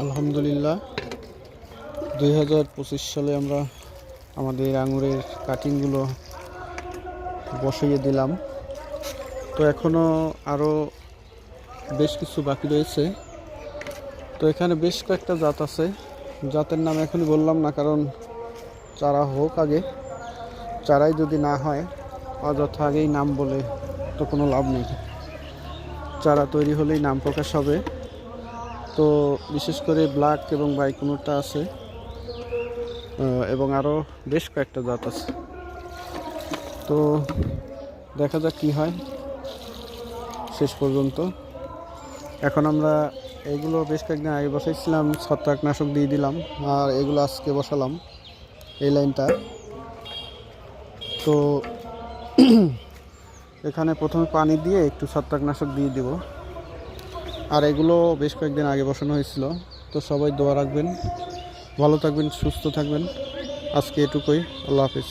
আলহামদুলিল্লাহ, দুই হাজার পঁচিশ সালে আমরা আমাদের আঙুরের কাটিংগুলো বসিয়ে দিলাম। তো এখনও আরও বেশ কিছু বাকি রয়েছে। তো এখানে বেশ কয়েকটা জাত আছে। জাতের নাম এখনই বললাম না, কারণ চারা হোক আগে। চারাই যদি না হয়, অযথা আগেই নাম বলে তো কোনো লাভ নেই। চারা তৈরি হলেই নাম প্রকাশ হবে। তো বিশেষ করে ব্ল্যাক এবং বাইকুনুরটা আছে এবং আরও বেশ কয়েকটা জাত আছে। তো দেখা যাক কী হয় শেষ পর্যন্ত। এখন আমরা এগুলো বেশ কয়েকদিন আগে বসাইছিলাম, ছত্রাকনাশক দিয়ে দিলাম, আর এগুলো আজকে বসালাম এই লাইনটা। তো এখানে প্রথমে পানি দিয়ে একটু ছত্রাকনাশক দিয়ে দিব। আর এগুলো বেশ কয়েকদিন আগে বসানো হয়েছিল। তো সবাই দোয়া রাখবেন, ভালো থাকবেন, সুস্থ থাকবেন। আজকে এটুকুই, আল্লাহ হাফিজ।